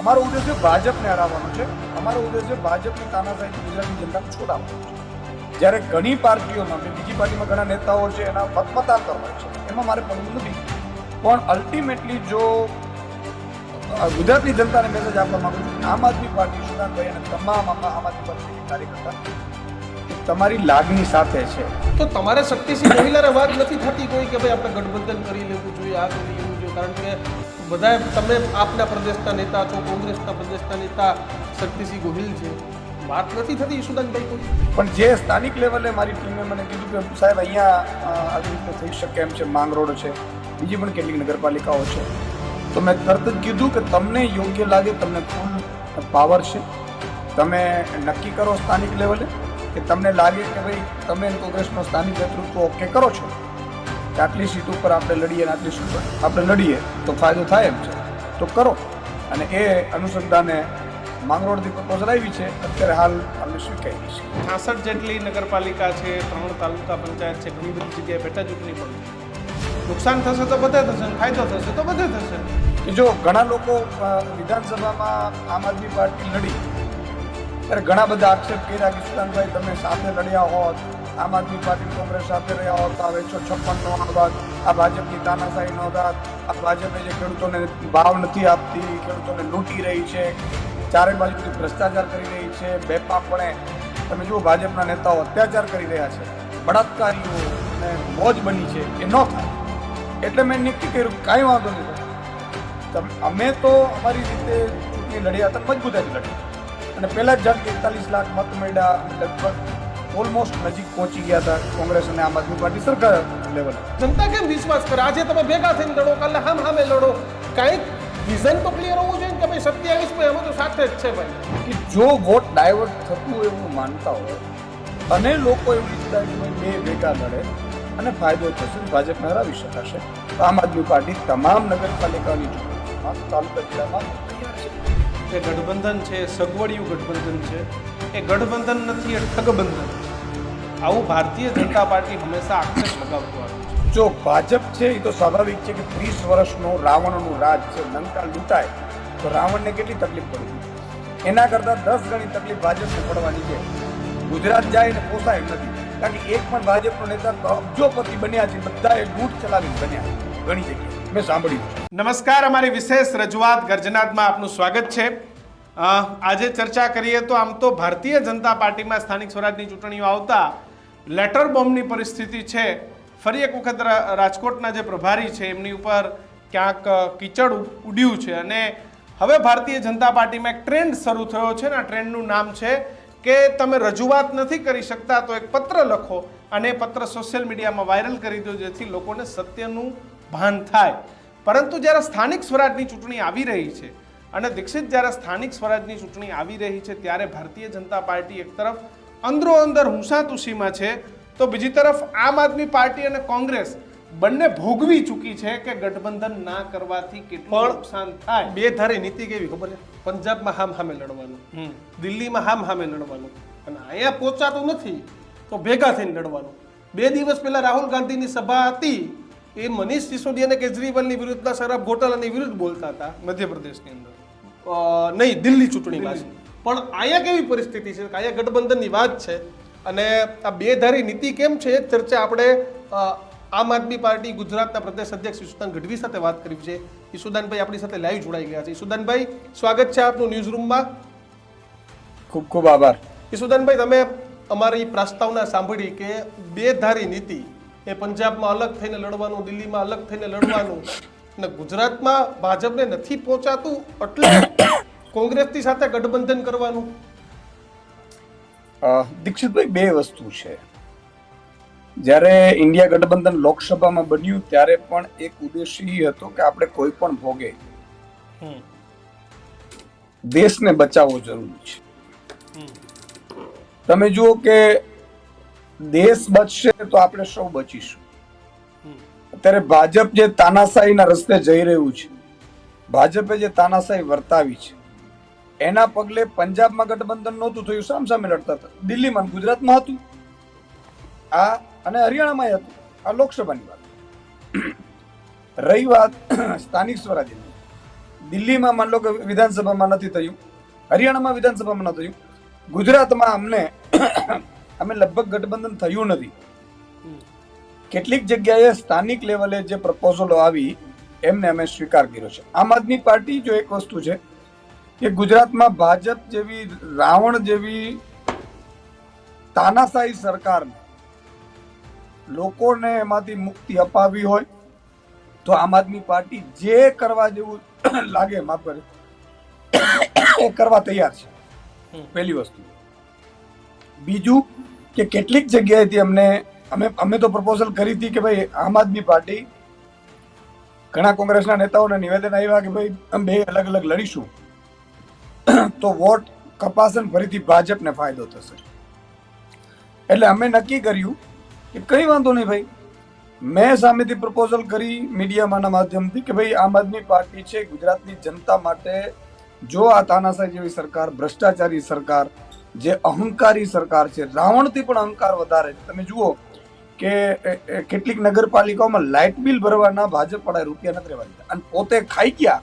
અમારો ઉદ્દેશ્ય ભાજપને હરાવવાનો છે. અમારો ઉદ્દેશ્ય ભાજપની તાનાશાહી ગુજરાતની જનતાને છોડાવવાનો છે. જ્યારે ઘણી પાર્ટીઓમાં મેં બીજી પાર્ટીમાં ઘણા નેતાઓ છે, એના મત કરવા છે. એમાં મારે પડવું નથી. પણ અલ્ટિમેટલી જો ગુજરાતની જનતાને મેસેજ આપવા માંગુ છું આમ આદમી પાર્ટી સુદાનભાઈ અને તમામ આમ આદમી પાર્ટીના કાર્યકર્તા તમારી લાગણી સાથે છે. તો તમારે શક્તિસિંહ ગોહિલારે વાત નથી થતી કોઈ કે ભાઈ આપણે ગઠબંધન કરી લેવું જોઈએ, આ કરી લેવું જોઈએ? કારણ કે બધા તમે આપના પ્રદેશના નેતા છો, કોંગ્રેસના પ્રદેશના નેતા શક્તિસિંહ ગોહિલ છે. વાત નથી થતી ઈશુદાનભાઈ કોઈ. પણ જે સ્થાનિક લેવલે મારી ટીમે મને કીધું કે, સાહેબ, અહીંયા આવી રીતે થઈ શકે એમ છે માંગરોળ છે, બીજી પણ કેટલીક નગરપાલિકાઓ છે. તો મેં તરત જ કીધું કે, તમને યોગ્ય લાગે, તમને ફૂલ પાવર છે. તમે નક્કી કરો સ્થાનિક લેવલે કે તમને લાગે કે, ભાઈ, તમે કોંગ્રેસનો સ્થાનિક નેતૃત્વ ઓકે કરો છો? કે આટલી સીટ ઉપર આપણે લડીએ અને આટલી સીટ ઉપર આપણે લડીએ તો ફાયદો થાય એમ છે. તો કરો. અને એ અનુસંધાને માંગરોળથી પ્રપોઝલ આવી છે. અત્યારે હાલ અમે સ્વીકારી છે છાસઠ જેટલી નગરપાલિકા છે ત્રણ તાલુકા પંચાયત છે ઘણી બધી જગ્યાએ પેટા ચૂંટણી પણ. નુકસાન થશે તો બધે થશે ફાયદો થશે તો બધે થશે. કે જો ઘણા લોકો વિધાનસભામાં આમ આદમી પાર્ટી લડી. ત્યારે ઘણા બધા આક્ષેપ કર્યા કે સુદાનભાઈ તમે સાથે લડ્યા હોત આમ આદમી પાર્ટી કોંગ્રેસ સાથે રહ્યા હોતા હવે એકસો છપ્પનનો આ ભાજપની તાનાશાહીનો હોત આ ભાજપે જે ખેડૂતોને ભાવ નથી આપતી ખેડૂતોને લૂંટી રહી છે, ચારે બાજુથી ભ્રષ્ટાચાર કરી રહી છે, બેપાપણે. તમે જુઓ ભાજપના નેતાઓ અત્યાચાર કરી રહ્યા છે, બળાત્કારીઓ અને મોજ બની છે, એ ન થાય. એટલે મેં નક્કી કર્યું કાંઈ વાંધો નહીં. અમે તો અમારી રીતે ચૂંટણી લડ્યા હતા, મજબૂતાઈ લડ્યા અને પહેલા જ જણ એકતાલીસ લાખ મત મળ્યા લગભગ ઓલમોસ્ટ નજીક પહોંચી ગયા હતા કોંગ્રેસ અને આમ આદમી પાર્ટી સરકાર લેવલ. જનતા કેમ વિશ્વાસ કરે? આજે તમે ભેગા થઈને લડો કાલે હામ હામે લડો. કાંઈક વિઝન તો ક્લિયર હોવું જોઈએ કે ભાઈ સત્યાવીસ ભાઈ અમે તો સાથે જ છે ભાઈ. કે જો વોટ ડાયવર્ટ થતું હોય એવું માનતા હોય અને લોકો એવું ઈચ્છતા હોય કે બે ભેગા લડે અને ફાયદો થશે ભાજપને હરાવી શકાશે. તો આમ આદમી પાર્ટી તમામ નગરપાલિકાની ચૂંટણીમાં તાલુકા જિલ્લામાં જે ગઠબંધન છે સગવડિયું ગઠબંધન છે. એ ગઠબંધન નથી એ ઠગબંધન છે. આવું ભારતીય જનતા પાર્ટી હંમેશા આક્ષેપ લગાવતું આવ્યું જો ભાજપ છે એ તો સ્વાભાવિક છે કે ત્રીસ વર્ષનો રાવણનું રાજ છે લંકા લૂંટાય તો રાવણને કેટલી તકલીફ પડી? એના કરતાં દસ ગણી તકલીફ ભાજપને પડવાની છે. ગુજરાત જાય ને પોસાય એમ નથી. કારણ કે એક પણ ભાજપનો નેતા અબજોપતિ બન્યા છે બધાએ લૂંટ ચલાવીને બન્યા ઘણી જગ્યાએ. મેં સાંભળ્યું નમસ્કાર અમારી વિશેષ રજૂઆત ગર્જનાદમાં આપનું સ્વાગત છે. આજે ચર્ચા કરીએ તો આમ તો ભારતીય જનતા પાર્ટીમાં સ્થાનિક સ્વરાજની ચૂંટણીઓ આવતા લેટર બોમ્બની પરિસ્થિતિ છે. ફરી એક વખત રાજકોટના જે પ્રભારી છે, એમની ઉપર ક્યાંક કીચડ ઉડ્યું છે. અને હવે ભારતીય જનતા પાર્ટીમાં એક ટ્રેન્ડ શરૂ થયો છે ને આ ટ્રેન્ડનું નામ છે કે તમે રજૂઆત નથી કરી શકતા તો એક પત્ર લખો અને એ પત્ર સોશિયલ મીડિયામાં વાયરલ કરી દો જેથી લોકોને સત્યનું ભાન થાય. પરંતુ જ્યારે સ્થાનિક સ્વરાજની ચૂંટણી આવી રહી છે અને દીક્ષિત જ્યારે સ્થાનિક સ્વરાજની ચૂંટણી આવી રહી છે, ત્યારે ભારતીય જનતા પાર્ટી એક તરફ અંદરો અંદર હુંસાતુસીમાં છે તો બીજી તરફ આમ આદમી પાર્ટી અને કોંગ્રેસ બંને ભોગવી ચૂકી છે કે ગઠબંધન ના કરવાથી કેટલું નુકસાન થાય. બે ધારી નીતિ કેવી ખબર છે? પંજાબમાં હામ હામે લડવાનું દિલ્હીમાં હામ હામે લડવાનું અને અહીંયા પહોંચાતું નથી તો ભેગા થઈને લડવાનું. બે દિવસ પહેલા રાહુલ ગાંધીની સભા હતી એ મનીષ સિસોદિયા અને કેજરીવાલની વિરુદ્ધના શરાબ ગોટાલાની વિરુદ્ધ બોલતા હતા મધ્યપ્રદેશની અંદર. નહીં દિલ્હી ચૂંટણીમાં પણ અહીંયા કેવી પરિસ્થિતિ છે? કે અહીંયા ગઠબંધનની વાત છે. અને આ બેધારી નીતિ કેમ છે એ ચર્ચા આપણે આમ આદમી પાર્ટી ગુજરાતના પ્રદેશ અધ્યક્ષ ઈસુદાન ગઢવી સાથે વાત કરી છે. ઈસુદાનભાઈ આપણી સાથે લાઈવ જોડાઈ ગયા છે. ઈસુદાનભાઈ સ્વાગત છે આપનું ન્યૂઝ રૂમમાં ખૂબ ખૂબ આભાર. ઈસુદાનભાઈ તમે અમારી પ્રસ્તાવના સાંભળી કે બે ધારી નીતિ એ પંજાબમાં અલગ થઈને લડવાનું દિલ્હીમાં અલગ થઈને લડવાનું અને ગુજરાતમાં ભાજપને નથી પહોંચાતું એટલે કોંગ્રેસની સાથે ગઠબંધન કરવાનું? દીક્ષિતભાઈ બે વસ્તુ છે. જ્યારે ઇન્ડિયા ગઠબંધન લોકસભામાં બન્યું ત્યારે પણ એક ઉદ્દેશ્ય એ હતો કે આપણે કોઈ પણ ભોગે દેશને બચાવવો જરૂરી છે. તમે જુઓ કે દેશ બચશે તો આપણે સૌ બચીશું. અત્યારે ભાજપ જે તાનાશાહીના રસ્તે જઈ રહ્યું છે ભાજપે જે તાનાશાહી વર્તાવી છે એના પગલે પંજાબમાં ગઠબંધન નહોતું થયું સામસામે લડતા હતા. દિલ્હીમાં ગુજરાતમાં હતું. આ અને હરિયાણામાં હતું. આ લોકસભાની વાત. રહી વાત સ્થાનિક સ્વરાજ્યની. દિલ્હીમાં માન લો કે વિધાનસભામાં નથી થયું, હરિયાણામાં વિધાનસભામાં ન થયું. ગુજરાતમાં અમને અમે લગભગ ગઠબંધન થયું નથી. કેટલીક જગ્યાએ સ્થાનિક લેવલે જે પ્રપોઝલો આવી, એમને અમે સ્વીકાર કર્યો છે. આમ આદમી પાર્ટી જો એક વસ્તુ છે કે ગુજરાતમાં ભાજપ જેવી, રાવણ જેવી તાનાશાહી સરકારને લોકોને એમાંથી મુક્તિ અપાવી હોય, તો આમ આદમી પાર્ટી જે કરવા જેવું લાગે, માફ કરે એ કરવા તૈયાર છે. પહેલી વસ્તુ. બીજું કે કેટલીક જગ્યાએથી અમને, અમે અમે તો પ્રપોઝલ કરી હતી કે ભાઈ આમ આદમી પાર્ટી, ઘણા કોંગ્રેસના નેતાઓને નિવેદન આવ્યા કે ભાઈ અમે બે અલગ અલગ લડીશું. તો વોટ કપાશે ફરીથી ભાજપને ફાયદો થશે. એટલે અમે નક્કી કર્યું કે કંઈ વાંધો નહીં ભાઈ. મેં સામેથી પ્રપોઝલ કરી મીડિયામાંના માધ્યમથી કે ભાઈ આમ આદમી પાર્ટી છે, ગુજરાતની જનતા માટે જો આ તાનાશાહી જેવી સરકાર, ભ્રષ્ટાચારી સરકાર, જે અહંકારી સરકાર છે, રાવણથી પણ અહંકાર વધારે છે. તમે જુઓ કે કેટલીક નગરપાલિકાઓમાં લાઇટ બિલ ભરવાના ભાજપ વાળા રૂપિયા નથી રહેવા દીધા. અને પોતે ખાઈ ગયા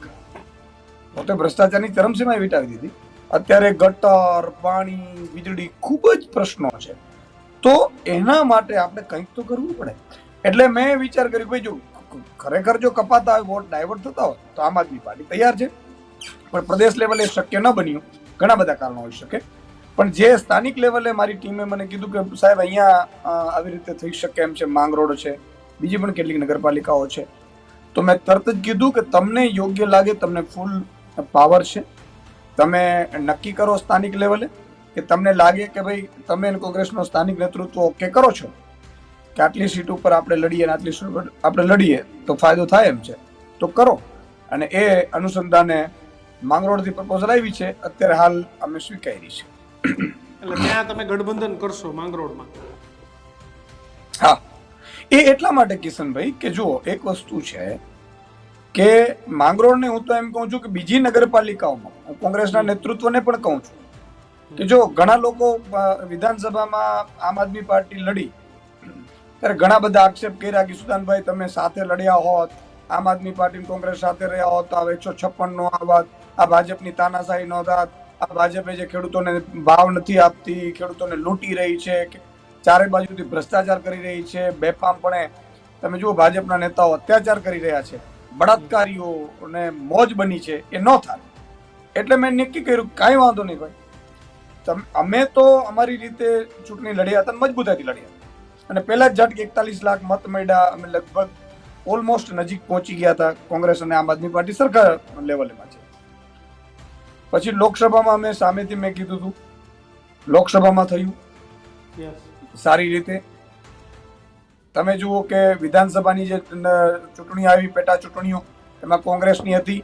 પોતે ભ્રષ્ટાચારની ચરમસીમાએ વિટાવી દીધી. અત્યારે ગટર, પાણી, વીજળી ખૂબ જ પ્રશ્નો છે. તો એના માટે આપણે કંઈક તો કરવું પડે. એટલે મેં વિચાર કર્યો ભાઈ જો ખરેખર જો કપાતા હોય વોટ ડાયવર્ટ થતા હોય, તો આમ આદમી પાર્ટી તૈયાર છે. પણ પ્રદેશ લેવલે શક્ય ન બન્યું. ઘણા બધા કારણો હોઈ શકે. પણ જે સ્થાનિક લેવલે મારી ટીમે મને કીધું કે સાહેબ, અહીંયા આવી રીતે થઈ શકે એમ છે માંગરોળ છે. બીજી પણ કેટલીક નગરપાલિકાઓ છે. તો મેં તરત જ કીધું કે તમને યોગ્ય લાગે, તમને ફૂલ પાવર છે. તમે નક્કી કરો સ્થાનિક લેવલે કે તમને લાગે કે ભાઈ તમે કોંગ્રેસનો સ્થાનિક નેતૃત્વ ઓકે કરો છો? કે આટલી સીટ ઉપર આપણે લડીએ અને આટલી સીટ ઉપર આપણે લડીએ તો ફાયદો થાય એમ છે. તો કરો. અને એ અનુસંધાને માંગરોળથી પ્રપોઝલ આવી છે. અત્યારે હાલ અમે સ્વીકારી છે. એટલે ત્યાં તમે ગઠબંધન કરશો માંગરોળમાં? હા. એ એટલા માટે કિશનભાઈ કે જુઓ એક વસ્તુ છે કે માંગરોળને હું તો એમ કહું છું કે બીજી નગરપાલિકાઓમાં હું કોંગ્રેસના નેતૃત્વને પણ કહું છું કે જો ઘણા લોકો વિધાનસભામાં આમ આદમી પાર્ટી લડી, ત્યારે ઘણા બધા આક્ષેપ કર્યા કે સુદાનભાઈ તમે સાથે લડ્યા હોત, આમ આદમી પાર્ટી કોંગ્રેસ સાથે રહ્યા હોત આ એકસો છપ્પન નો આવત આ ભાજપની તાનાશાહી નો થાત આ ભાજપે જે ખેડૂતોને ભાવ નથી આપતી, ખેડૂતોને લૂંટી રહી છે, કે ચારે બાજુથી ભ્રષ્ટાચાર કરી રહી છે, બેફામપણે તમે જુઓ ભાજપના નેતાઓ અત્યાચાર કરી રહ્યા છે. બળાત્કારીઓ ને મોજ બની છે એ ન થાય. એટલે મેં નક્કી કર્યું કાંઈ વાંધો નહીં ભાઈ. તમ- અમે તો અમારી રીતે ચૂંટણી લડ્યા હતા અને મજબૂતાઈથી લડ્યા અને પહેલા જ ઝટકે એકતાલીસ લાખ મત મળ્યા અમે લગભગ ઓલમોસ્ટ નજીક પહોંચી ગયા હતા કોંગ્રેસ અને આમ આદમી પાર્ટી સરકાર લેવલેમાં છે. પછી લોકસભામાં અમે સામેથી મેં કીધું હતું લોકસભામાં થયું. સારી રીતે. તમે જુઓ કે વિધાનસભાની જે ચૂંટણી આવી, પેટા ચૂંટણીઓ, એમાં કોંગ્રેસની હતી.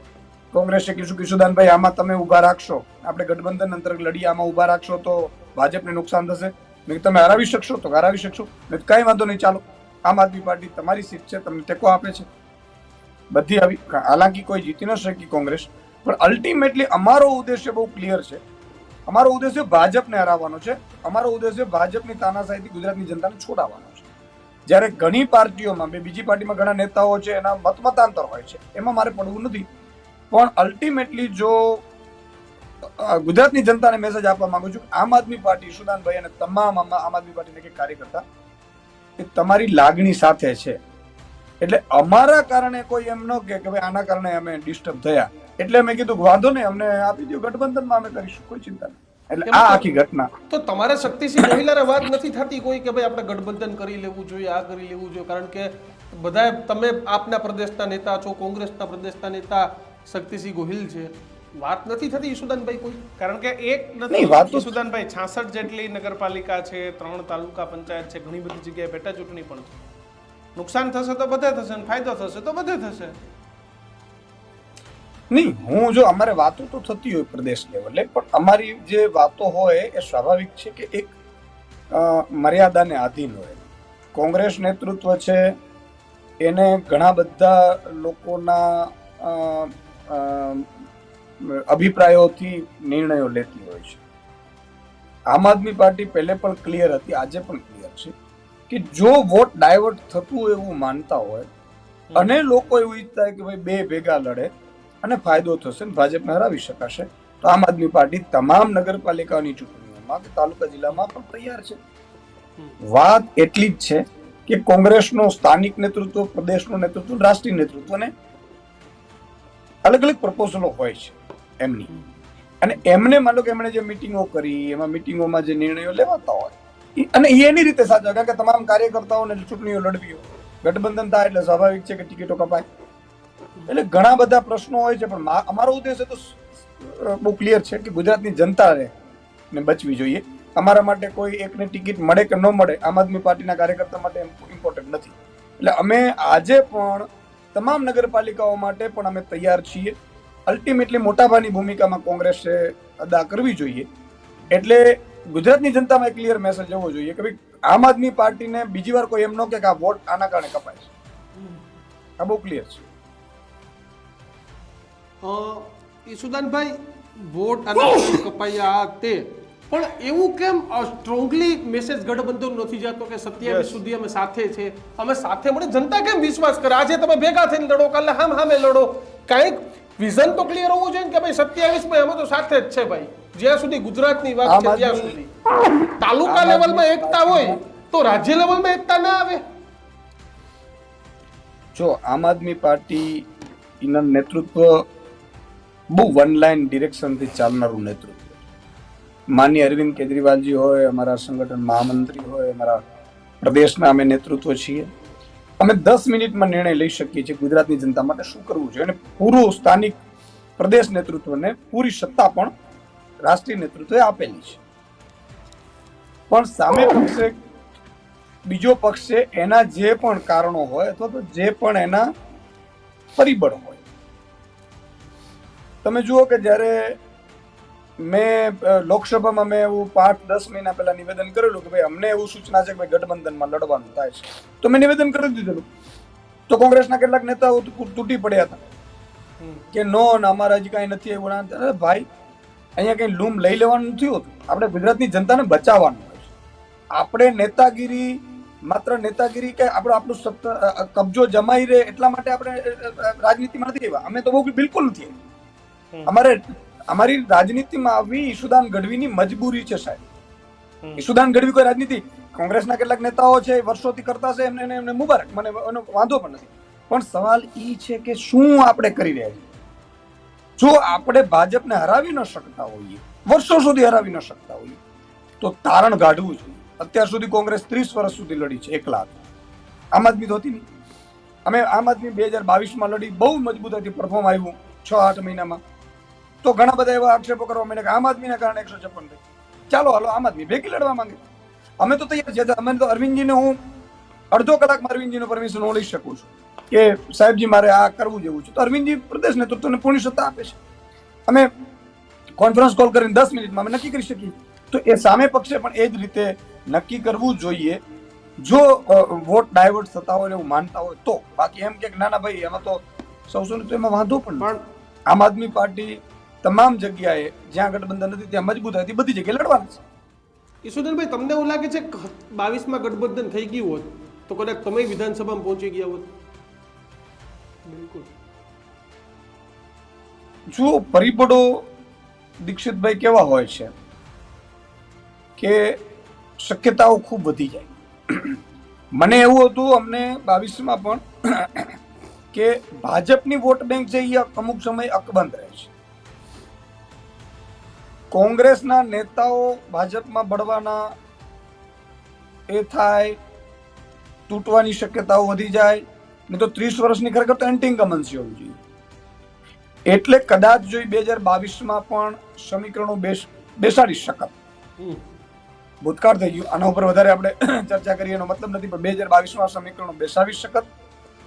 કોંગ્રેસે કીધું કિશુદાનભાઈ, આમાં તમે ઊભા રાખશો. આપણે ગઠબંધન અંતર્ગત લડી આમાં ઊભા રાખશો તો ભાજપને નુકસાન થશે. મેં તમે હરાવી શકશો તો હરાવી શકશો. મેં કાંઈ વાંધો નહીં, ચાલો. આમ આદમી પાર્ટી તમારી સીટ છે, તમને ટેકો આપે છે. બધી આવી, હાલાંકી કોઈ જીતી ન શકી કોંગ્રેસ. પણ અલ્ટિમેટલી અમારો ઉદ્દેશ્ય બહુ ક્લિયર છે. અમારો ઉદ્દેશ્ય ભાજપને હરાવવાનો છે. અમારો ઉદ્દેશ્ય ભાજપની તાનાશાહીથી ગુજરાતની જનતાને છોડાવવાનો જ્યારે ઘણી પાર્ટીઓમાં, બે બીજી પાર્ટીમાં ઘણા નેતાઓ છે, એના મતમતાંતર હોય છે, એમાં મારે પડવું નથી. પણ અલ્ટિમેટલી જો ગુજરાતની જનતાને મેસેજ આપવા માંગુ છું આમ આદમી પાર્ટી, સુદાનભાઈ અને તમામ આમ આમ આદમી પાર્ટીના કે કાર્યકર્તા, એ તમારી લાગણી સાથે છે. એટલે અમારા કારણે કોઈ એમ ન કે ભાઈ આના કારણે અમે ડિસ્ટર્બ થયા. એટલે મેં કીધું વાંધો નહીં, અમને આપી દો ગઠબંધનમાં અમે કરીશું, કોઈ ચિંતા નહીં. એટલે આ આખી ઘટના. તો તમારે શક્તિસિંહ ગોહિલારે વાત નથી થતી કોઈ કે ભાઈ આપણે ગઠબંધન કરી લેવું જોઈએ આ કરી લેવું જોઈએ. કારણ કે બધા તમે આપના પ્રદેશના નેતા છો કોંગ્રેસના પ્રદેશના નેતા શક્તિસિંહ ગોહિલ છે. વાત નથી થતી ઈશુદાનભાઈ કોઈ? કારણ કે એક નથી વાત ઈશુદાનભાઈ છાસઠ જેટલી નગરપાલિકા છે ત્રણ તાલુકા પંચાયત છે ઘણી બધી જગ્યાએ પેટા ચૂંટણી પણ છે. નુકસાન થશે તો બધે થશે ફાયદો થશે તો બધે થશે. નહીં હું જો અમારે વાતો તો થતી હોય પ્રદેશ લેવલે પણ અમારી જે વાતો હોય એ સ્વાભાવિક છે કે એક મર્યાદાને આધીન હોય. કોંગ્રેસ નેતૃત્વ છે એને ઘણા બધા લોકોના અભિપ્રાયોથી નિર્ણયો લેતી હોય છે. આમ આદમી પાર્ટી પહેલે પણ ક્લિયર હતી આજે પણ ક્લિયર છે કે જો વોટ ડાયવર્ટ થતું એવું માનતા હોય અને લોકો એવું ઈચ્છતા હોય કે ભાઈ બે ભેગા લડે અને ફાયદો થશે ને ભાજપને હરાવી શકાશે. તો આમ આદમી પાર્ટી તમામ નગરપાલિકાઓની ચૂંટણીઓમાં કે તાલુકા જિલ્લામાં પણ તૈયાર છે. વાત એટલી જ છે કે કોંગ્રેસનો સ્થાનિક નેતૃત્વ, પ્રદેશનું નેતૃત્વ, રાષ્ટ્રીય નેતૃત્વને અલગ અલગ પ્રપોઝલો હોય છે એમની. અને એમને માનો કે એમણે જે મિટિંગો કરી, એમાં મિટિંગોમાં જે નિર્ણયો લેવાતા હોય અને એની રીતે સાચા કે તમામ કાર્યકર્તાઓને ચૂંટણીઓ લડવી હોય, ગઠબંધન થાય એટલે સ્વાભાવિક છે કે ટિકિટો કપાય. એટલે ઘણા બધા પ્રશ્નો હોય છે, પણ અમારો ઉદ્દેશ તો બહુ ક્લિયર છે કે ગુજરાતની જનતાને ને બચવી જોઈએ. અમારા માટે કોઈ એકને ટિકિટ મળે કે ન મળે, આમ આદમી પાર્ટીના કાર્યકર્તા માટે ઇમ્પોર્ટન્ટ નથી. એટલે અમે આજે પણ તમામ નગરપાલિકાઓ માટે પણ અમે તૈયાર છીએ. અલ્ટિમેટલી મોટાભાગની ભૂમિકામાં કોંગ્રેસે અદા કરવી જોઈએ. એટલે ગુજરાતની જનતામાં ક્લિયર મેસેજ આવવો જોઈએ કે ભાઈ, આમ આદમી પાર્ટીને બીજી વાર કોઈ એમ ન કે આ વોટ આના કારણે કપાય છે. આ બહુ ક્લિયર છે. ઈસુદાનભાઈ વોટ અને કપાયા તે. પણ એવું કેમ સ્ટ્રોંગલી મેસેજ ગઠબંધન નથી જતો કે સત્યાવીસ સુધી અમે સાથે છે? અમે સાથે મળે? જનતા કેમ વિશ્વાસ કરે? આજે તમે ભેગા થઈને લડો કાલે હામ હામે લડો. કાંઈક વિઝન તો ક્લિયર હોવું જોઈએ ને કે ભાઈ સત્યાવીસમાં અમે તો સાથે જ છે ભાઈ. જ્યાં સુધી ગુજરાતની વાત છે ત્યાં સુધી. તાલુકા લેવલમાં એકતા હોય તો રાજ્ય લેવલમાં એકતા ના આવે. જો આમ આદમી પાર્ટી એના નેતૃત્વ બહુ વન લાઇન ડિરેક્શનથી ચાલનારું નેતૃત્વ. માન્ય અરવિંદ કેજરીવાલજી હોય, અમારા સંગઠન મહામંત્રી હોય, અમારા પ્રદેશના અમે નેતૃત્વ છીએ. અમે દસ મિનિટમાં નિર્ણય લઈ શકીએ છીએ ગુજરાતની જનતા માટે શું કરવું છે અને પૂરું સ્થાનિક પ્રદેશ નેતૃત્વને પૂરી સત્તા પણ રાષ્ટ્રીય નેતૃત્વએ આપેલી છે. પણ સામે પક્ષે બીજો પક્ષ છે એના જે પણ કારણો હોય અથવા તો જે પણ એના પરિબળ હોય તમે જુઓ કે જ્યારે મેં લોકસભામાં મેં એવું પાંચ દસ મહિના પહેલા નિવેદન કરેલું કે ભાઈ અમને એવું સૂચના છે કે ભાઈ ગઠબંધનમાં લડવાનું થાય છે. તો મેં નિવેદન કરી દીધેલું. તો કોંગ્રેસના કેટલાક નેતાઓ તૂટી પડ્યા હતા. કે નો અમારા હજી કાંઈ નથી એવું અરે ભાઈ અહીંયા કંઈ લૂમ લઈ લેવાનું નથી હોતું. આપણે ગુજરાતની જનતાને બચાવવાનું હોય છે. આપણે નેતાગીરી માત્ર નેતાગીરી કે આપણો આપણું સત્તા કબજો જમાઈ રહે એટલા માટે આપણે રાજનીતિમાં નથી આવ્યા. અમે તો બહુ બિલકુલ નથી આવ્યા. અમારે અમારી રાજનીતિમાં આવી ઈશુદાન ગઢવીની મજબૂરી છે સાહેબ. ઈશુદાન ગઢવી કોઈ રાજનીતિ કોંગ્રેસના કેટલાક નેતાઓ છે વર્ષોથી કરતા છે એમને એમને મુબારક. મને એનો વાંધો પણ નથી. પણ સવાલ એ છે કે શું આપણે કરી રહ્યા છીએ? જો આપણે ભાજપને હરાવી ન શકતા હોઈએ વર્ષો સુધી હરાવી ન શકતા હોઈએ તો તારણ કાઢવું જોઈએ. અત્યાર સુધી કોંગ્રેસ ત્રીસ વર્ષ સુધી લડી છે એકલા લાખ. આમ આદમી તો હતી નહીં. અમે આમ આદમી બે હજાર બાવીસમાં લડી બહુ મજબૂતાઈથી પરફોર્મ આવ્યું છ આઠ મહિનામાં. તો ઘણા બધા એવા આક્ષેપો કરવા માંડ્યા કે આમ આદમીના કારણે એકસો છપ્પન થઈ ચાલો હાલો આમ આદમી ભેગી લડવા માંગે. અમે તો તૈયાર છીએ. અમે તો અરવિંદજીને હું અડધો કલાકમાં અરવિંદજીનો પરમિશન હું લઈ શકું છું કે સાહેબજી મારે આ કરવું જેવું છે. તો અરવિંદજી પ્રદેશ નેતૃત્વને પૂર્ણ સત્તા આપે છે. અમે કોન્ફરન્સ કોલ કરીને દસ મિનિટમાં અમે નક્કી કરી શકીએ. તો એ સામે પક્ષે પણ એ જ રીતે નક્કી કરવું જોઈએ. જો વોટ ડાયવર્ટ થતા હોય એવું માનતા હોય તો. બાકી એમ કે ના ના ભાઈ એમાં તો સૌ સૌને તો એમાં વાંધો પણ પણ આમ આદમી પાર્ટી તમામ જગ્યાએ જ્યાં ગઠબંધન નથી ત્યાં મજબૂત હતી બધી જગ્યાએ લડવાના છે. ઈશ્વરભાઈ તમને એવું લાગે છે બાવીસમાં ગઠબંધન થઈ ગયું હોત તો કદાચ તમે વિધાનસભામાં પહોંચી ગયા હોત? બિલકુલ. જો પરિબળો દીક્ષિતભાઈ કેવા હોય છે કે શક્યતાઓ ખૂબ વધી જાય. મને એવું હતું અમને બાવીસમાં પણ કે ભાજપની વોટ બેંક છે એ અમુક સમય અકબંધ રહે છે. કોંગ્રેસના નેતાઓ ભાજપમાં બળવાના એ થાય તૂટવાની શક્યતાઓ વધી જાય. ને તો ત્રીસ વર્ષની ખરેખર તો એન્ટી ઇન્કમન્સી હોવી જોઈએ. એટલે કદાચ જો બે હજાર બાવીસમાં પણ સમીકરણો બેસ બેસાડી શકત. ભૂતકાળ થઈ ગયું. આના ઉપર વધારે આપણે ચર્ચા કરીએ એનો મતલબ નથી પણ બે હજાર બાવીસમાં સમીકરણો બેસાડી શકત.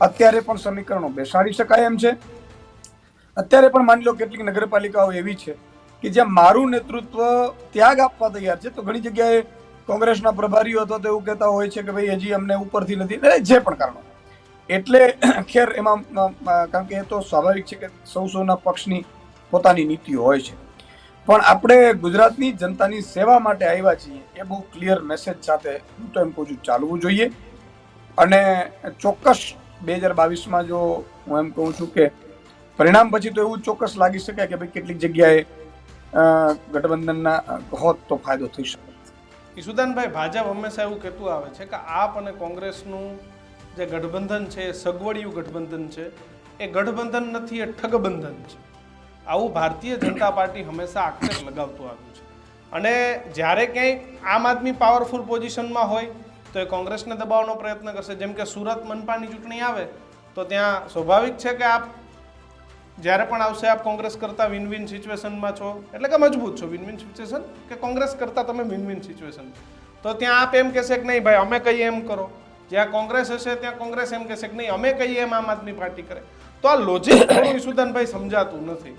અત્યારે પણ સમીકરણો બેસાડી શકાય એમ છે. અત્યારે પણ માની લો કેટલીક નગરપાલિકાઓ એવી છે કે જ્યાં મારું નેતૃત્વ ત્યાગ આપવા તૈયાર છે, તો ઘણી જગ્યાએ કોંગ્રેસના પ્રભારીઓ અથવા તો એવું કહેતા હોય છે કે ભાઈ, હજી અમને ઉપરથી નથી. જે પણ કારણો. એટલે ખેર એમાં કારણ કે એ તો સ્વાભાવિક છે કે સૌ સૌના પક્ષની પોતાની નીતિઓ હોય છે. પણ આપણે ગુજરાતની જનતાની સેવા માટે આવ્યા છીએ, એ બહુ ક્લિયર મેસેજ સાથે હું તો એમ કહું છું, ચાલવું જોઈએ. અને ચોક્કસ બે હજાર બાવીસમાં જો હું એમ કહું છું કે પરિણામ પછી તો એવું ચોક્કસ લાગી શકે કે ભાઈ કેટલીક જગ્યાએ ગઠબંધનના હોત તો ફાયદો થઈ શકે. ઈસુદાનભાઈ, ભાજપ હંમેશા એવું કહેતું આવે છે કે આપ અને કોંગ્રેસનું જે ગઠબંધન છે, એ સગવડિયું ગઠબંધન છે, એ ગઠબંધન નથી, એ ઠગબંધન છે. આવું ભારતીય જનતા પાર્ટી હંમેશા આક્ષેપ લગાવતું આવ્યું છે. અને જ્યારે ક્યાંય આમ આદમી પાવરફુલ પોઝિશનમાં હોય, તો એ કોંગ્રેસને દબાવવાનો પ્રયત્ન કરશે. જેમ કે સુરત મનપાની ચૂંટણી આવે, તો ત્યાં સ્વાભાવિક છે કે આપ જ્યારે પણ આવશે આપ કોંગ્રેસ કરતા વિન વિન સિચ્યુએશનમાં છો. એટલે કે મજબૂત છો. વિન વિન સિચ્યુએશન કે કોંગ્રેસ કરતા તમે વિન વિન સિચ્યુએશન તો ત્યાં આપ એમ કહેશે કે નહીં ભાઈ, અમે કહીએ એમ કરો. જ્યાં કોંગ્રેસ હશે, ત્યાં કોંગ્રેસ એમ કહેશે કે નહીં, અમે કહીએ એમ આમ આદમી પાર્ટી કરે. તો આ લોજિક થોડું ઈસુદાનભાઈ સમજાતું નથી.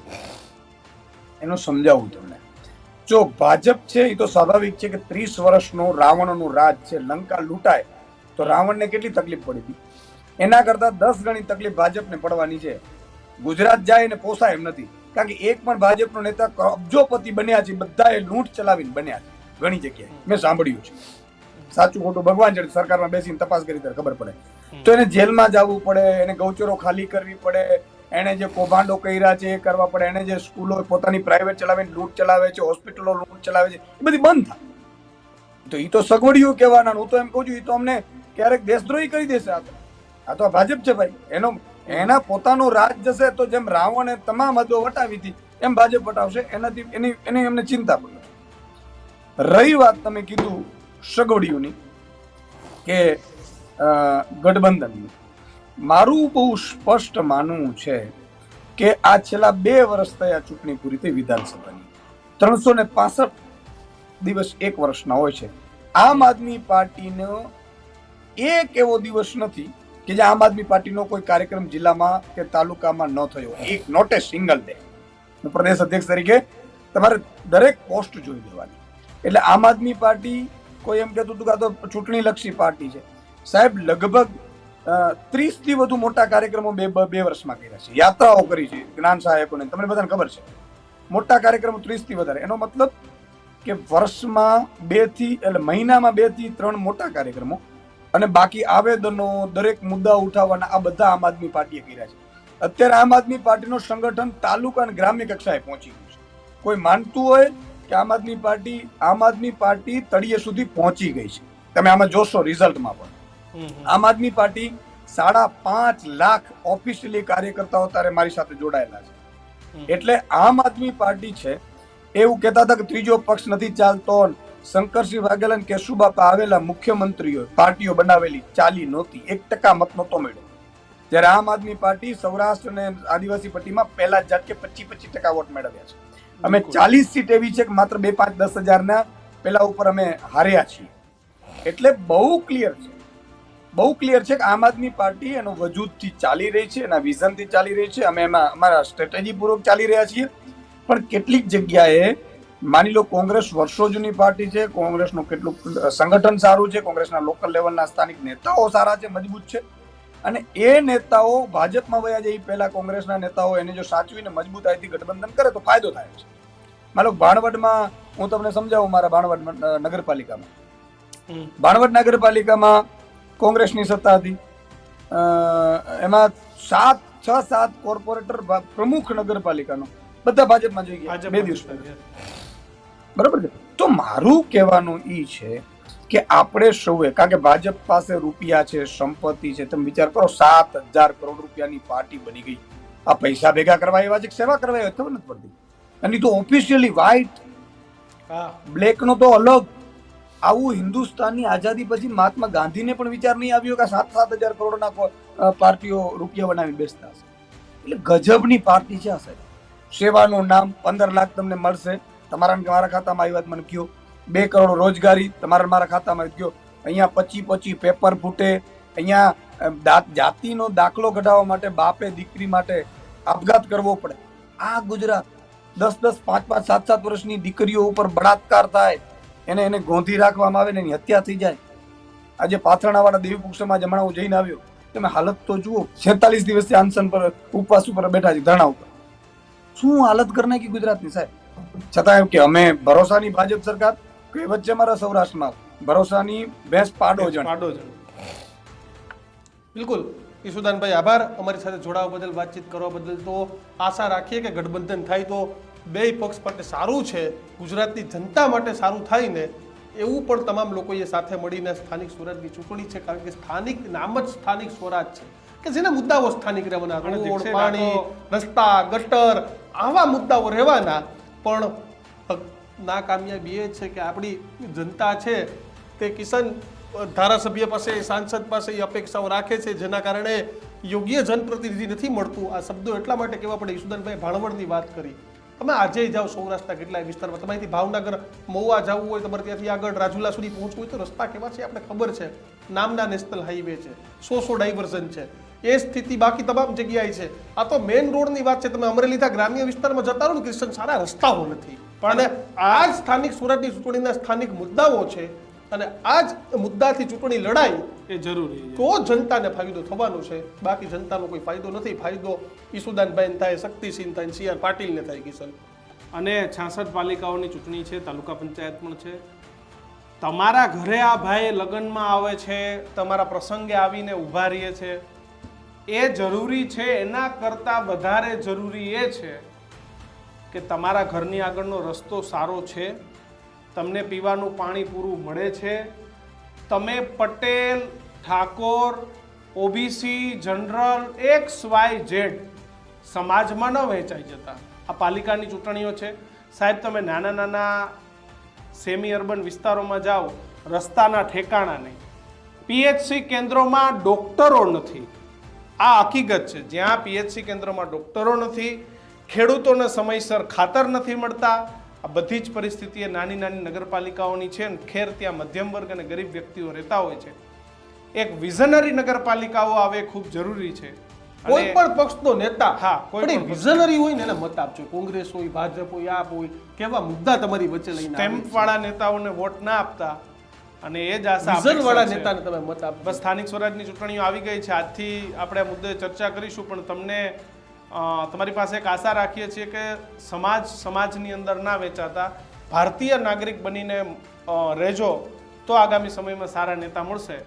એનું સમજાવું તમને. જો ભાજપ છે એ તો સ્વાભાવિક છે કે ત્રીસ વર્ષનો રાવણનું રાજ છે, લંકા લૂંટાય, તો રાવણને કેટલી તકલીફ પડી હતી? એના કરતા દસ ગણી તકલીફ ભાજપને પડવાની છે. ગુજરાત જાય ને પોસાય એમ નથી. કારણ કે એક પણ ભાજપનો નેતા અબજોપતિ બન્યા છે બધાએ લૂંટ ચલાવીને બન્યા છે ઘણી જગ્યાએ. મેં સાંભળ્યું છે. સાચું ખોટું ભગવાન જાણે સરકારમાં બેસીને તપાસ કરી ત્યારે ખબર પડે. તો એને જેલમાં જવું પડે એને ગૌચરો ખાલી કરવી પડે એને જે કૌભાંડો કર્યા છે એ કરવા પડે એને જે સ્કૂલો પોતાની પ્રાઇવેટ ચલાવીને લૂંટ ચલાવે છે હોસ્પિટલો લૂંટ ચલાવે છે એ બધી બંધ થાય. તો એ તો સગવડિયું કહેવાના હું તો એમ કહું છું એ તો અમને ક્યારેક દેશદ્રોહી કરી દેશે આ તો. આ તો આ ભાજપ છે ભાઈ એનો એના પોતાનું રાજ જશે તો જેમ રાવણે તમામ હદો વટાવી હતી, એમ ભાજપ વટાવશે. એનાથી એની એની એમને ચિંતા પણ નથી. રહી વાત તમે કીધું સગવડિયુંની કે ગઠબંધનની. મારું બહુ સ્પષ્ટ માનવું છે કે આ છેલ્લા બે વર્ષ થયા ચૂંટણી પૂરી થઈ વિધાનસભાની. ત્રણસો ને પાસઠ દિવસ એક વર્ષના હોય છે. આમ આદમી પાર્ટીનો એક એવો દિવસ નથી કે જે આમ આદમી પાર્ટીનો કોઈ કાર્યક્રમ જિલ્લામાં કે તાલુકામાં ન થયો. એક નોટ એ સિંગલ ડે હું પ્રદેશ અધ્યક્ષ તરીકે તમારે દરેક પોસ્ટ જોઈ લેવાની. એટલે આમ આદમી પાર્ટી કોઈ એમ કહેતું હતું કે આ તો ચૂંટણીલક્ષી પાર્ટી છે. સાહેબ, લગભગ ત્રીસથી વધુ મોટા કાર્યક્રમો બે બે વર્ષમાં કર્યા છે. યાત્રાઓ કરી છે જ્ઞાન સહાયકોને. તમને બધાને ખબર છે. મોટા કાર્યક્રમો ત્રીસથી વધારે. એનો મતલબ કે વર્ષમાં બેથી એટલે મહિનામાં બેથી ત્રણ મોટા કાર્યક્રમો અને બાકી આવેદનો દરેક મુદ્દા ઉઠાવવાના આ બધા આમ આદમી પાર્ટીએ કર્યા છે. અત્યારે આમ આદમી પાર્ટીનું સંગઠન તાલુકા અને ગ્રામ્ય કક્ષાએ પહોંચી ગયું છે. કોઈ માનતું હોય કે આમ આદમી પાર્ટી આમ આદમી પાર્ટી તળિયે સુધી પહોંચી ગઈ છે. તમે આમાં જોશો રિઝલ્ટમાં પણ. આમ આદમી પાર્ટી સાડા પાંચ લાખ ઓફિશિયલી કાર્યકર્તાઓ તારે મારી સાથે જોડાયેલા છે. એટલે આમ આદમી પાર્ટી છે એવું કહેતા હતા કે ત્રીજો પક્ષ નથી ચાલતો શંકરસિંહ વાઘેલા અને કેશુબાપા આવેલા મુખ્યમંત્રીઓ પાર્ટીઓ બનાવેલી ચાલી નહોતી. એક ટકા મત નહોતો મળ્યો. જ્યારે આમ આદમી પાર્ટી સૌરાષ્ટ્ર અને આદિવાસી પટ્ટીમાં પહેલા જ જાત કે પચીસ પચીસ ટકા વોટ મેળવ્યા છે. અમે ચાલીસ સીટ એવી છે કે માત્ર બે પાંચ દસ હજારના પેલા ઉપર અમે હાર્યા છીએ. એટલે બહુ ક્લિયર છે. બહુ ક્લિયર છે કે આમ આદમી પાર્ટી એનો વજૂદથી ચાલી રહી છે એના વિઝનથી ચાલી રહી છે. અમે એમાં અમારા સ્ટ્રેટેજી પૂર્વક ચાલી રહ્યા છીએ. પણ કેટલીક જગ્યાએ માની લો કોંગ્રેસ વર્ષો જૂની પાર્ટી છે કોંગ્રેસનું કેટલું સંગઠન સારું છે કોંગ્રેસના લોકલ લેવલના સ્થાનિક નેતાઓ સારા છે મજબૂત છે. અને એ નેતાઓ ભાજપમાં વયા જાય પહેલા કોંગ્રેસના નેતાઓ એને જો સાચવીને મજબૂતાઈથી ગઠબંધન કરે તો ફાયદો થાય છે. માનો ભાણવડમાં હું તમને સમજાવું મારા ભાણવડ નગરપાલિકામાં. ભાણવડ નગરપાલિકામાં કોંગ્રેસની સત્તા હતી. એમાં સાત છ સાત કોર્પોરેટર પ્રમુખ નગરપાલિકાનો. બધા ભાજપમાં જોઈ ગયા બે દિવસ પહેલા. બરાબર છે? તો મારું કહેવાનું એ છે કે આપણે સૌએ કારણ કે ભાજપ પાસે રૂપિયા છે સંપત્તિ છે તમે વિચાર કરો સાત હજાર કરોડ રૂપિયાની પાર્ટી બની ગઈ. આ પૈસા ભેગા કરવા એવા છે સેવા કરવા એવા ખબર નથી પડતી. અને તો ઓફિશિયલી વ્હાઇટ હા. બ્લેક તો અલગ. આવું હિન્દુસ્તાનની આઝાદી પછી મહાત્મા ગાંધીને પણ વિચાર નહીં આવ્યો કે સાત સાત હજાર કરોડના પાર્ટીઓ રૂપિયા બનાવી બેસતા હશે. એટલે ગજબની પાર્ટી છે આ સાહેબ. સેવાનું નામ પંદર લાખ તમને મળશે. તમારા મારા ખાતામાં આવી વાત મને કયો. બે કરોડ રોજગારી તમારા મારા ખાતામાં ગયો. અહીંયા પચી પચી પેપર ફૂટે. અહીંયા જાતિનો દાખલો કઢાવવા માટે બાપે દીકરી માટે આપઘાત કરવો પડે. આ ગુજરાત દસ દસ પાંચ પાંચ સાત સાત વર્ષની દીકરીઓ ઉપર બળાત્કાર થાય. એને એને ગોંધી રાખવામાં આવે ને એની હત્યા થઈ જાય. આજે પાથરણાવાળા દેવીપુખ સમાજ હમણાં હું જઈને આવ્યો. તમે હાલત તો જુઓ, છેતાલીસ દિવસથી આંસન પર, ઉપવાસ ઉપર બેઠા છે ધરણા ઉપર. શું હાલત કરી કે ગુજરાતની સાહેબ? છતાં એમ કે અમે ભરોસાની ભાજપ સરકાર કહેવત છે મારા સૌરાષ્ટ્રમાં ભરોસાની ભેંસ પાડો જણ પાડો જણ બિલકુલ ઈશુદાનભાઈ આભાર. અમારી સાથે જોડાવા બદલ વાતચીત કરવા બદલ તો આશા રાખીએ કે ગઠબંધન થાય તો બે પક્ષ માટે સારું છે. ગુજરાતની જનતા માટે સારું થાય ને એવું પણ તમામ લોકોએ સાથે મળીને સ્થાનિક સ્વરાજની ચૂંટણી છે કારણ કે સ્થાનિક નામ જ સ્થાનિક સ્વરાજ છે. કે જેના મુદ્દાઓ સ્થાનિક રહેવાના રોડ પાણી રસ્તા ગટર આવા મુદ્દાઓ રહેવાના પણ નાકામયાબી એ છે કે આપણી જનતા છે, તે કિશન ધારાસભ્ય પાસે, સાંસદ પાસે એ અપેક્ષાઓ રાખે છે, જેના કારણે યોગ્ય જનપ્રતિનિધિ નથી મળતું. આ શબ્દો એટલા માટે કહેવા પડે ઈશુદનભાઈ ભાણવડની વાત કરી. તમે આજે જાઓ સૌરાષ્ટ્રના કેટલાય વિસ્તારમાં. તમારીથી ભાવનગર, મહુવા જવું હોય, તમારે ત્યાંથી આગળ રાજુલા સુધી પહોંચવું હોય, તો રસ્તા કેવા છે? આપણે ખબર છે. નામના નેશનલ હાઈવે છે. સો સો ડાયવર્ઝન છે. એ સ્થિતિ બાકી તમામ જગ્યાએ છે. આ તો મેઇન રોડની વાત છે. તમે અમરેલીના ગ્રામ્ય વિસ્તારમાં જતા રહો ને કિશન સારા રસ્તાઓ નથી. પણ આ જ સ્થાનિક સુરતની ચૂંટણીના સ્થાનિક મુદ્દાઓ છે અને આ જ મુદ્દાથી ચૂંટણી લડાઈ એ જરૂરી તો જનતાને ફાયદો થવાનો છે. બાકી જનતાનો કોઈ ફાયદો નથી. ફાયદો ઈસુદાનભાઈને થાય શક્તિસિંહ થાય સી આર પાટીલને થાય કિશન. અને છાસઠ પાલિકાઓની ચૂંટણી છે તાલુકા પંચાયત પણ છે. તમારા ઘરે આ ભાઈ લગ્નમાં આવે છે તમારા પ્રસંગે આવીને ઊભા રહીએ છે. એ જરૂરી છે, એના કરતાં વધારે જરૂરી એ છે કે તમારા ઘરની આગળનો રસ્તો સારો છે, તમને પીવાનું પાણી પૂરું મળે છે. તમે Patel, Thakor, OBC, general, X, Y, Z સમાજમાં ન વહેંચાઈ જતા. આ પાલિકાની ચૂંટણીઓ છે. સાહેબ, તમે નાના નાના સેમી અર્બન વિસ્તારોમાં જાઓ, રસ્તાના ઠેકાણા નહીં પીએચસી કેન્દ્રોમાં ડોક્ટરો નથી. આ હકીકત છે. જ્યાં પીએચસી કેન્દ્રમાં ડૉક્ટરો નથી ખેડૂતોને સમયસર ખાતર નથી મળતા આ બધી જ પરિસ્થિતિ એ નાની નાની નગરપાલિકાઓની છે ને ખેર ત્યાં મધ્યમ વર્ગ અને ગરીબ વ્યક્તિઓ રહેતા હોય છે. એક વિઝનરી નગરપાલિકાઓ આવે ખૂબ જરૂરી છે. કોઈ પણ પક્ષનો નેતા હા, કોઈ વિઝનરી હોય ને એને મત આપજો. કોંગ્રેસ હોય ભાજપ હોય આપ હોય કેવા મુદ્દા તમારી વચ્ચે લઈને સ્ટેમ્પ વાળા નેતાઓને વોટ ના આપતા અને એ જ આશા વાળા નેતાને તમે મત આપ બસ સ્થાનિક સ્વરાજની ચૂંટણીઓ આવી ગઈ છે. આજથી આપણે આ મુદ્દે ચર્ચા કરીશું પણ તમને તમારી પાસે એક આશા રાખીએ છીએ કે સમાજ સમાજની અંદર ના વેચાતા ભારતીય નાગરિક બનીને રહેજો તો આગામી સમયમાં સારા નેતા મળશે.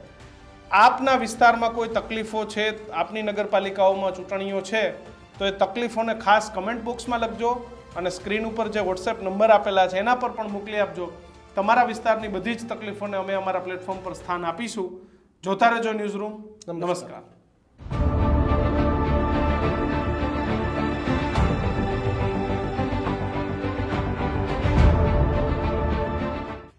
આપના વિસ્તારમાં કોઈ તકલીફો છે આપની નગરપાલિકાઓમાં ચૂંટણીઓ છે તો એ તકલીફોને ખાસ કમેન્ટ બોક્સમાં લખજો અને સ્ક્રીન ઉપર જે વોટ્સએપ નંબર આપેલા છે એના પર પણ મોકલી આપજો. તમારા વિસ્તારની બધી જ તકલીફોને અમે અમારા પ્લેટફોર્મ પર સ્થાન આપીશું. જોતા રહેજો ન્યૂઝ રૂમ નમસ્કાર.